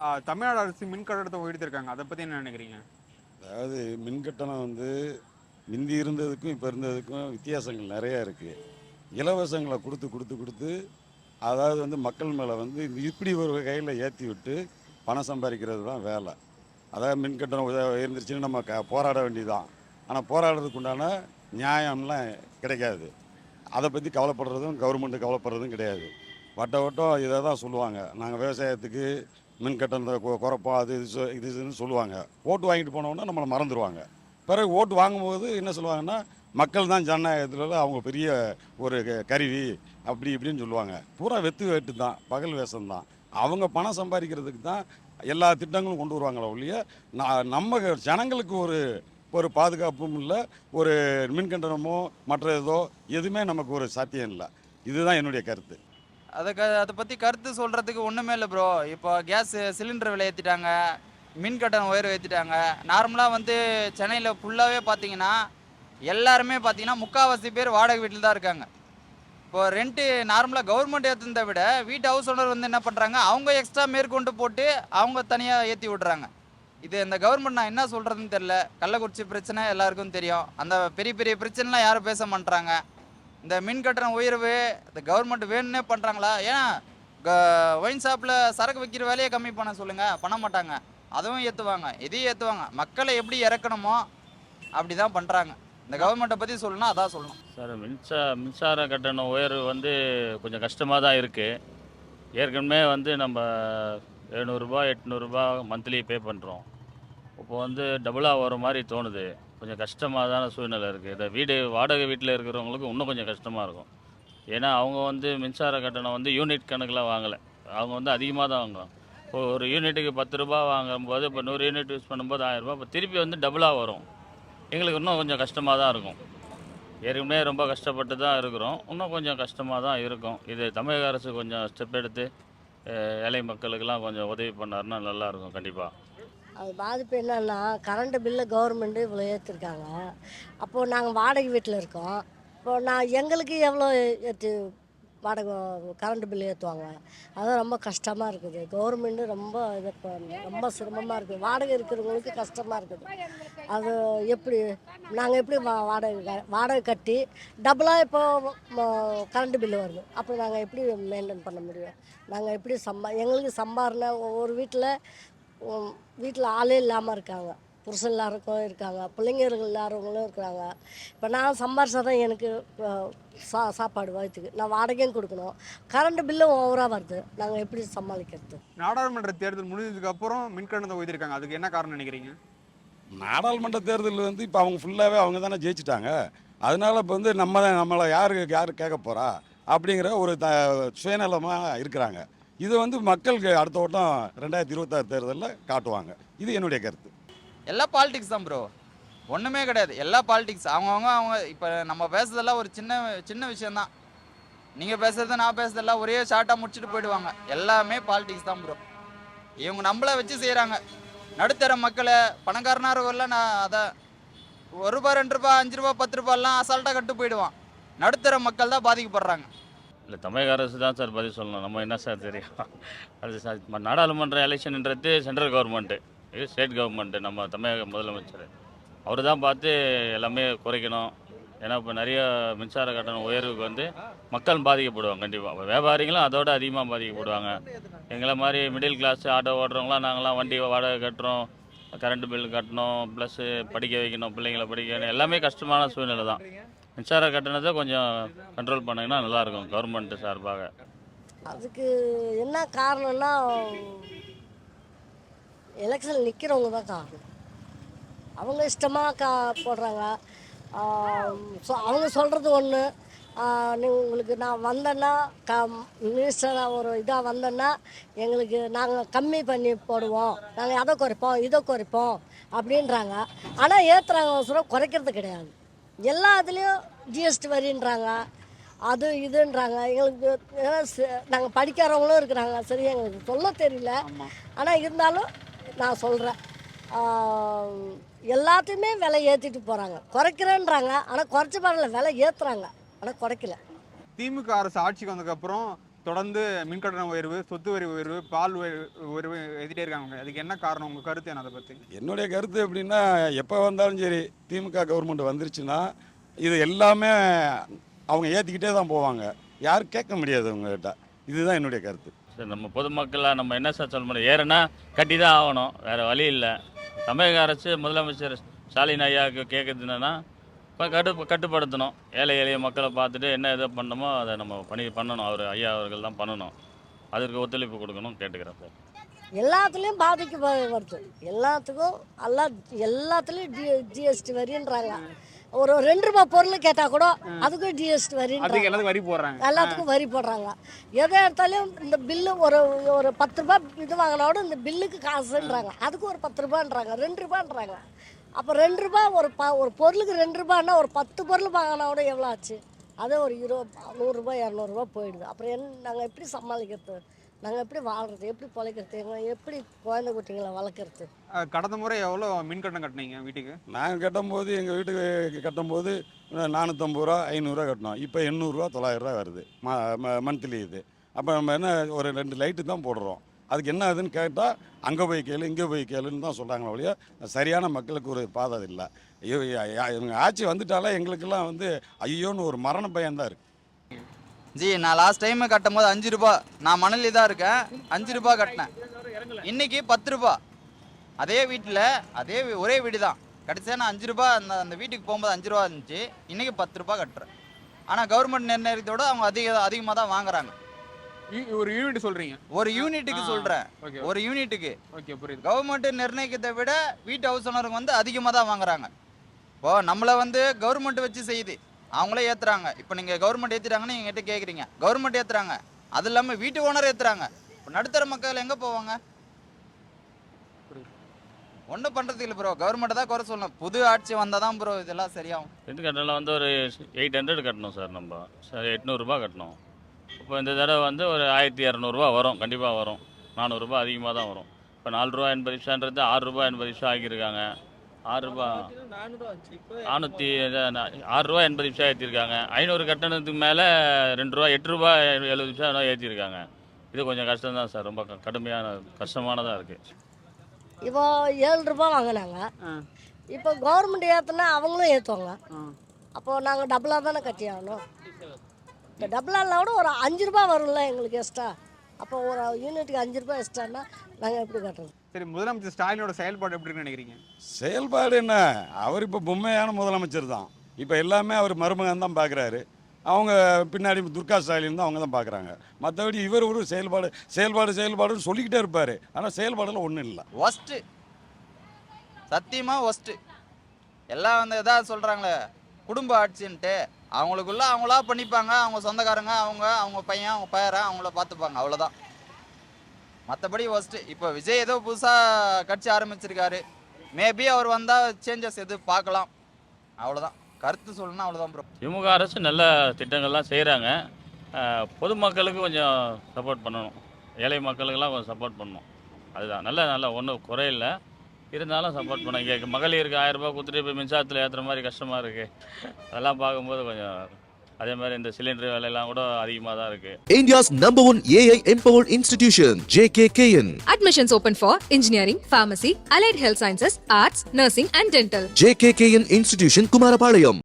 தமிழ்நாடு அரசு மின் கட்டணத்தை உயர்த்திருக்காங்க. அதை பற்றி என்ன நினைக்கிறீங்க? அதாவது மின் கட்டணம் வந்து முந்தி இருந்ததுக்கும் இப்போ இருந்ததுக்கும் வித்தியாசங்கள் நிறையா இருக்குது இலவசங்களை கொடுத்து கொடுத்து கொடுத்து அதாவது வந்து மக்கள் மேலே வந்து இப்படி ஒரு கையில் ஏற்றி விட்டு பணம் சம்பாதிக்கிறது தான் வேலை. அதாவது மின் கட்டணம் உய- நம்ம க போராட வேண்டியதுதான். ஆனால் போராடுறதுக்கு உண்டான நியாயம்லாம் கிடைக்காது. அதை பற்றி கவலைப்படுறதும் கவர்மெண்ட்டு கவலைப்படுறதும் கிடையாது. வட்ட வட்டம் இதை தான் சொல்லுவாங்க. நாங்கள் விவசாயத்துக்கு மின் கட்டணத்தை கொ- அது இது இதுன்னு சொல்லுவாங்க. ஓட்டு வாங்கிட்டு போனோன்னா நம்மளை மறந்துடுவாங்க பிறகு ஓட்டு வாங்கும்போது என்ன சொல்லுவாங்கன்னா மக்கள் தான் ஜனநாயகத்தில் அவங்க பெரிய ஒரு கருவி அப்படி இப்படின்னு சொல்லுவாங்க. பூரா வெத்து வேட்டு தான் பகல் வேஷம் தான். அவங்க பணம் சம்பாதிக்கிறதுக்கு தான் எல்லா திட்டங்களும் கொண்டு வருவாங்களே ஒழிய நான் நம்ம ஜனங்களுக்கு ஒரு ஒரு பாதுகாப்பும் இல்லை ஒரு மின்கண்டனமோ மற்ற ஏதோ எதுவுமே நமக்கு ஒரு சாத்தியம் இல்லை. இதுதான் என்னுடைய கருத்து. அதுக்கு அதை பற்றி கருத்து சொல்கிறதுக்கு ஒன்றுமே இல்லை ப்ரோ இப்போ கேஸ் சிலிண்டர் விலை ஏற்றிட்டாங்க மின் கட்டணம் உயர்வு ஏற்றிட்டாங்க நார்மலாக வந்து சென்னையில் ஃபுல்லாகவே பார்த்தீங்கன்னா எல்லாருமே பார்த்தீங்கன்னா முக்கால்வாசி பேர் வாடகை வீட்டில் தான் இருக்காங்க. இப்போ ரெண்ட்டு நார்மலாக கவர்மெண்ட் ஏற்றுனதை விட வீட்டு ஹவுஸ் ஓனர் வந்து என்ன பண்ணுறாங்க அவங்க எக்ஸ்ட்ரா மேற்கொண்டு போட்டு அவங்க தனியாக ஏற்றி விட்றாங்க. இது இந்த கவர்மெண்ட் நான் என்ன சொல்கிறதுன்னு தெரில கள்ளக்குறிச்சி பிரச்சனை எல்லாருக்கும் தெரியும். அந்த பெரிய பெரிய பிரச்சனைலாம் யாரும் பேச மாட்டேறாங்க இந்த மின் கட்டண உயர்வு இந்த கவர்மெண்ட் வேணும்னே பண்ணுறாங்களா ஏன்னா ஒயின் ஷாப்பில் சரக்கு விற்கிற வேலையை கம்மி பண்ண சொல்லுங்கள் பண்ண மாட்டாங்க. அதுவும் ஏற்றுவாங்க இதையும் ஏற்றுவாங்க மக்களை எப்படி இறக்கணுமோ அப்படி தான் பண்ணுறாங்க இந்த கவர்மெண்ட்டை பற்றி சொல்லணும் அதான் சொல்லணும். சார் மின்சா மின்சார கட்டண உயர்வு வந்து கொஞ்சம் கஷ்டமாக தான் இருக்குது ஏற்கனவே வந்து நம்ம எழுநூறுபா எட்நூறுபா மந்த்லி பே பண்ணுறோம் இப்போ வந்து டபுளாக வர மாதிரி தோணுது. கொஞ்சம் கஷ்டமாகதான சூழ்நிலை இருக்குது இந்த வீடு வாடகை வீட்டில் இருக்கிறவங்களுக்கு இன்னும் கொஞ்சம் கஷ்டமாக இருக்கும். ஏன்னா அவங்க வந்து மின்சார கட்டணம் வந்து யூனிட் கணக்கில் வாங்கலை. அவங்க வந்து அதிகமாக தான் வாங்குறோம் இப்போ ஒரு யூனிட்டுக்கு பத்து ரூபா வாங்கும்போது இப்போ நூறு யூனிட் யூஸ் பண்ணும்போது ஆயிரம் ரூபாய் இப்போ திருப்பி வந்து டபுளாக வரும். எங்களுக்கு இன்னும் கொஞ்சம் கஷ்டமாக தான் இருக்கும். ஏற்கனவே ரொம்ப கஷ்டப்பட்டு தான் இருக்கிறோம். இன்னும் கொஞ்சம் கஷ்டமாக தான் இருக்கும். இது தமிழக அரசு கொஞ்சம் ஸ்டெப் எடுத்து ஏழை மக்களுக்கெல்லாம் கொஞ்சம் உதவி பண்ணாருன்னா நல்லாயிருக்கும் கண்டிப்பாக அது பாதிப்பு என்னன்னா கரண்ட்டு பில்லு கவர்மெண்ட்டு இவ்வளோ ஏற்றிருக்காங்க அப்போது நாங்கள் வாடகை வீட்டில் இருக்கோம். இப்போ நான் எங்களுக்கு எவ்வளோ ஏற்றி வாடகை கரண்ட் பில்லு ஏற்றுவாங்க அதான் ரொம்ப கஷ்டமாக இருக்குது. கவர்மெண்ட்டு ரொம்ப இது ரொம்ப சிரமமாக இருக்குது. வாடகை இருக்கிறவங்களுக்கு கஷ்டமாக இருக்குது. அது எப்படி நாங்கள் எப்படி வா வாடகை வாடகை கட்டி டபுளாக இப்போ கரண்ட் பில்லு வருது. அப்போ நாங்கள் எப்படி மெயின்டைன் பண்ண முடியும்? நாங்கள் எப்படி சம்பா எங்களுக்கு சம்பாரணை ஒவ்வொரு வீட்டில் வீட்டில் ஆளே இல்லாமல் இருக்காங்க. புருஷன் எல்லாருக்கும் இருக்காங்க. பிள்ளைங்க எல்லாருங்களும் இருக்கிறாங்க. இப்போ நான் சம்பாரிச்சா தான் எனக்கு சா சாப்பாடு வயிற்றுக்கு நான் வாடகையும் கொடுக்கணும். கரண்ட் பில்லும் ஓவராக வருது. நாங்கள் எப்படி சமாளிக்கிறது? நாடாளுமன்ற தேர்தல் முடிஞ்சதுக்கு அப்புறம் மின் கட்டணத்தை உயர்த்திருக்காங்க அதுக்கு என்ன காரணம் நினைக்கிறீங்க? நாடாளுமன்ற தேர்தல் வந்து இப்போ அவங்க ஃபுல்லாகவே அவங்க தானே ஜெயிச்சிட்டாங்க. அதனால இப்போ வந்து நம்ம தான் நம்மளை யாரு யார் கேட்க போகிறா அப்படிங்கிற ஒரு த சுயநலமாக இருக்கிறாங்க. இது வந்து மக்களுக்கு அடுத்த வட்டம் ரெண்டாயிரத்தி இருபத்தாறு தேர்தலில் காட்டுவாங்க. இது என்னுடைய கருத்து. எல்லா பாலிடிக்ஸ் தான் ப்ரோ ஒன்றுமே கிடையாது. எல்லா பாலிடிக்ஸ் அவங்கவுங்க அவங்க இப்போ நம்ம பேசுறதெல்லாம் ஒரு சின்ன சின்ன விஷயந்தான் நீங்கள் பேசுறது நான் பேசுறதெல்லாம் ஒரே ஷார்ட்டாக முடிச்சுட்டு போயிடுவாங்க. எல்லாமே பாலிடிக்ஸ் தான் ப்ரோ இவங்க நம்மளை வச்சு செய்கிறாங்க நடுத்தர மக்களை பணக்காரனாக நான் அதை ஒரு ரூபா ரெண்டு ரூபா அஞ்சு ரூபா பத்து ரூபாலாம் அசால்ட்டாக கட்டு போயிடுவான். நடுத்தர மக்கள் தான் பாதிக்கப்படுறாங்க. இல்லை தமிழக அரசு தான் சார் பதில் சொல்லணும். நம்ம என்ன சார் தெரியும்? அது சார் இப்போ நாடாளுமன்ற எலெக்ஷன்ன்றது சென்ட்ரல் கவர்மெண்ட்டு இது ஸ்டேட் கவர்மெண்ட்டு நம்ம தமிழக முதலமைச்சர். அவர் தான் பார்த்து எல்லாமே குறைக்கணும். ஏன்னா இப்போ நிறைய மின்சார கட்டணம் உயர்வுக்கு வந்து மக்கள் பாதிக்கப்படுவாங்க கண்டிப்பாக வியாபாரிகளும் அதோட அதிகமாக பாதிக்கப்படுவாங்க. எங்களை மாதிரி மிடில் கிளாஸ் ஆட்டோ ஓட்டுறவங்களாம் நாங்களாம் வண்டி வாடகை கட்டுறோம். கரண்ட் பில் கட்டணும் ப்ளஸ்ஸு படிக்க வைக்கணும் பிள்ளைங்கள படிக்க வைக்கணும். எல்லாமே கஷ்டமான சூழ்நிலை தான் மின்சார கட்டணத்தை கொஞ்சம் கண்ட்ரோல் பண்ணிங்கன்னா நல்லாயிருக்கும் கவர்மெண்ட் சார்பாக. அதுக்கு என்ன காரணம்னா எலெக்ஷன் நிற்கிறவங்க தான் காரணம். அவங்க இஷ்டமாக கா போடுறாங்க. ஸோ அவங்க சொல்கிறது ஒன்று உங்களுக்கு நான் வந்தேன்னா க மினிஸ்டராக ஒரு இதாக வந்தேன்னா எங்களுக்கு நாங்கள் கம்மி பண்ணி போடுவோம். நாங்கள் அதை குறைப்போம் இதை குறைப்போம் அப்படின்றாங்க. ஆனால் ஏற்றுறாங்க சொல்ல குறைக்கிறது கிடையாது. எல்லா இதுலேயும் ஜிஎஸ்டி வரின்றாங்க. அது இதுன்றாங்க. எங்களுக்கு நாங்கள் படிக்காதவங்களும் இருக்கிறாங்க. சரி எங்களுக்கு சொல்ல தெரியல. ஆனால் இருந்தாலும் நான் சொல்கிறேன் எல்லாத்தையுமே விலை ஏற்றிட்டு போகிறாங்க குறைக்கிறேன்றாங்க. ஆனால் குறைச்ச பரவாயில்ல விலை ஏற்றுறாங்க ஆனால் குறைக்கல. திமுக அரசு ஆட்சிக்கு வந்ததுக்கப்புறம் தொடர்ந்து மின்கட்டண உயர்வு சொத்து வரி உயர்வு பால் உயர்வு உயர்வு எழுதிட்டே இருக்காங்க. அதுக்கு என்ன காரணம்? உங்க கருத்து என்ன? அதை பத்தி. என்னுடைய கருத்து எப்படின்னா எப்போ வந்தாலும் சரி திமுக கவர்மெண்ட் வந்துருச்சுன்னா இது எல்லாமே அவங்க ஏற்றிக்கிட்டே தான் போவாங்க. யாரும் கேட்க முடியாது அவங்ககிட்ட இதுதான் என்னுடைய கருத்து. சரி நம்ம பொதுமக்களாக நம்ம என்ன சார் சொல்ல முடியும்? ஏறுனா கட்டி தான் ஆகணும். வேறு வழி இல்லை. தமிழக அரசு முதலமைச்சர் ஸ்டாலின் ஐயாவுக்கு கேட்குறது என்னன்னா இப்போ கட்டு கட்டுப்படுத்தணும். ஏழை எளிய மக்களை பார்த்துட்டு என்ன எதை பண்ணணுமோ அதை நம்ம பண்ணி பண்ணணும். அவர் ஐயா அவர்கள் தான் பண்ணணும். அதற்கு ஒத்துழைப்பு கொடுக்கணும் கேட்டுக்கிறேன் சார். எல்லாத்துலேயும் பாதிக்கு வருது எல்லாத்துக்கும் எல்லாம் எல்லாத்துலேயும் ஜி ஜிஎஸ்டி வரின்றாங்க. ஒரு ரெண்டு ரூபாய் பொருள் கேட்டால் கூட அதுக்கும் ஜிஎஸ்டி எல்லாத்துக்கும் வரி போடுறாங்க. எல்லாத்துக்கும் வரி போடுறாங்க. எதை எடுத்தாலும் இந்த பில்லு ஒரு ஒரு பத்து ரூபாய் இது வாங்கினோட இந்த பில்லுக்கு காசுன்றாங்க. அதுக்கு ஒரு பத்து ரூபான்றாங்க ரெண்டு ரூபான்றாங்க அப்போ ரெண்டு ரூபாய் ஒரு ப ஒரு பொருளுக்கு ரெண்டு ரூபான்னா ஒரு பத்து பொருள் வாங்கினோட எவ்வளோ ஆச்சு? அதே ஒரு இருபது நூறுரூபா இரநூறுபா போயிடுது. அப்புறம் என்ன நாங்கள் எப்படி சமாளிக்கிறது? நாங்கள் எப்படி வாழ்கிறது எப்படி பிழைக்கிறது? எங்களை எப்படி குழந்தை குட்டிங்களை வளர்க்குறது? கடந்த முறை எவ்வளோ மின்கட்டணம் கட்டினீங்க வீட்டுக்கு? நாங்கள் கட்டும்போது எங்கள் வீட்டுக்கு கட்டும்போது நானூற்றம்பது ரூபா ஐநூறுரூவா கட்டினோம். இப்போ எண்ணூறுரூவா தொள்ளாயிரரூவா வருது. மந்த்லி இது. அப்போ நம்ம என்ன ஒரு ரெண்டு லைட்டு தான் போடுறோம். அதுக்கு என்ன ஆகுதுன்னு கேட்டால் அங்கே போய் கேளு இங்கே போய் கேளுன்னு தான் சொல்கிறாங்களே ஒழிய சரியான மக்களுக்கு ஒரு பாதை இல்லை. ஐயோ, இவங்க ஆட்சி வந்துட்டாலே எங்களுக்கெல்லாம் வந்து ஐயோன்னு ஒரு மரண பயம்தான் இருக்குது ஜி நான் லாஸ்ட் டைம் கட்டும் போது அஞ்சு ரூபா நான் மணலி தான் இருக்கேன். அஞ்சு ரூபா கட்டினேன். இன்னைக்கு பத்து ரூபா. அதே வீட்டில் அதே ஒரே வீடு தான் கடைசியாக நான் அஞ்சு ரூபா அந்த அந்த வீட்டுக்கு போகும்போது அஞ்சு ரூபா இருந்துச்சு. இன்றைக்கி பத்து ரூபா கட்டுறேன். ஆனால் கவர்மெண்ட் நிர்ணயத்தோடு அவங்க அதிக அதிகமாக தான் வாங்குறாங்க. ஒரு யூனிட் சொல்றீங்க? ஒரு யூனிட்டுக்கு ஓகே ஒரு யூனிட்டுக்கு ஓகே புரியுது. கவர்மெண்ட் நிர்ணயிக்கிறதை விட வீட்டு ஹவுஸ் ஓனருங்க வந்து அதிகமாக தான் வாங்குறாங்க. இப்போ நம்மளை வந்து கவர்மெண்ட் வச்சு செய்யுது. அவங்களே ஏற்றுறாங்க இப்போ நீங்கள் கவர்மெண்ட் ஏற்றிட்டாங்கன்னு எங்கிட்ட கேட்குறீங்க கவர்மெண்ட் ஏற்றுறாங்க அது இல்லாமல் வீட்டு ஓனர் ஏற்றுறாங்க இப்போ நடுத்தர மக்கள் எங்கே போவாங்க? ஒன்றும் பண்ணுறதுக்கு இல்லை ப்ரோ கவர்மெண்ட் தான் குறை சொல்லணும். புது ஆட்சி வந்தால் தான் ப்ரோ இதெல்லாம் சரியாகும். ரெண்டு கட்டணம் வந்து ஒரு எயிட் ஹண்ட்ரட் கட்டணும் சார் நம்ம. சார் எட்நூறுரூபா கட்டணும். இப்போ இந்த தடவை வந்து ஒரு ஆயிரத்தி இரநூறுபா வரும் கண்டிப்பாக வரும். நானூறுரூபா அதிகமாக தான் வரும். இப்போ நாலு ரூபா எண்பது பைசான்றது ஆறு ரூபா எண்பது பைசா ஆக்கியிருக்காங்க ஆறு ரூபா நானூற்றி ஆறு ரூபா எண்பது பைசா ஏற்றிருக்காங்க ஐநூறு கட்டணத்துக்கு மேலே ரெண்டு ரூபா எட்டு ரூபா எழுபது பைசா ஏற்றிருக்காங்க இது கொஞ்சம் கஷ்டம் தான் சார். ரொம்ப க- கடுமையான கஷ்டமானதாக இருக்குது இப்போ ஏழு ரூபாய் வாங்கினாங்க. ஆ. இப்போ கவர்மெண்ட் ஏற்றுனா அவங்களும் ஏற்றுவாங்க ஆ. அப்போது நாங்கள் டபுளாக தானே கட்டி ஆகணும் இப்போ டபுளாக இல்லை கூட ஒரு அஞ்சு ரூபாய் வரும்ல எங்களுக்கு எக்ஸ்ட்ரா அப்போ ஒரு யூனிட்டுக்கு அஞ்சு ரூபாய் எக்ஸ்ட்ரானா நாங்கள் எப்படி கட்டுறது? சரி முதலமைச்சர் ஸ்டாலினோட செயல்பாடு எப்படி இருக்குன்னு நினைக்கிறீங்க? செயல்பாடு என்ன? அவர் இப்போ பொம்மையான முதலமைச்சர் தான். இப்போ எல்லாமே அவர் மருமகன் தான் பார்க்குறாரு அவங்க பின்னாடி துர்கா ஸ்டாலின் தான் அவங்க தான் பார்க்குறாங்க மற்றபடி இவர் ஒரு செயல்பாடு செயல்பாடு செயல்பாடுன்னு சொல்லிக்கிட்டே இருப்பார். ஆனால் செயல்பாடுல ஒன்றும் இல்லை. ஒஸ்ட்டு சத்தியமாக ஒஸ்ட்டு எல்லாம் வந்து எதாவது சொல்கிறாங்களே குடும்ப ஆட்சின்ட்டு. அவங்களுக்குள்ள அவங்களா பண்ணிப்பாங்க. அவங்க சொந்தக்காரங்க அவங்க அவங்க பையன் அவங்க பேரன் அவங்கள பார்த்துப்பாங்க அவ்வளோதான் மற்றபடி ஃபஸ்ட்டு இப்போ விஜய் ஏதோ புதுசாக கட்சி ஆரம்பிச்சிருக்காரு. மேபி அவர் வந்தால் சேஞ்சஸ் எது பார்க்கலாம் அவ்வளோதான் கருத்து சொல்லணும்னா அவ்வளோதான் ப்ரோ திமுக அரசு நல்ல திட்டங்கள்லாம் செய்கிறாங்க பொதுமக்களுக்கு கொஞ்சம் சப்போர்ட் பண்ணணும். ஏழை மக்களுக்கெல்லாம் கொஞ்சம் சப்போர்ட் பண்ணணும். அதுதான். நல்ல நல்ல ஒன்றும் குறையில்லை. இருந்தாலும் சப்போர்ட் பண்ண இங்கே மகளிருக்கு ஆயிரம் ரூபாய் கொடுத்துட்டு இப்போ மின்சாரத்தில் ஏற்றுற மாதிரி கஷ்டமாக இருக்குது அதெல்லாம் பார்க்கும்போது கொஞ்சம் அதே மாதிரி இந்த சிலிண்டர் விலையெல்லாம் கூட அதிகமாக தான் இருக்குது India's number one AI empowered institution, JKKN. Admissions open for engineering, pharmacy, allied health sciences, arts, nursing, and dental. JKKN Institution, Kumarapalayam.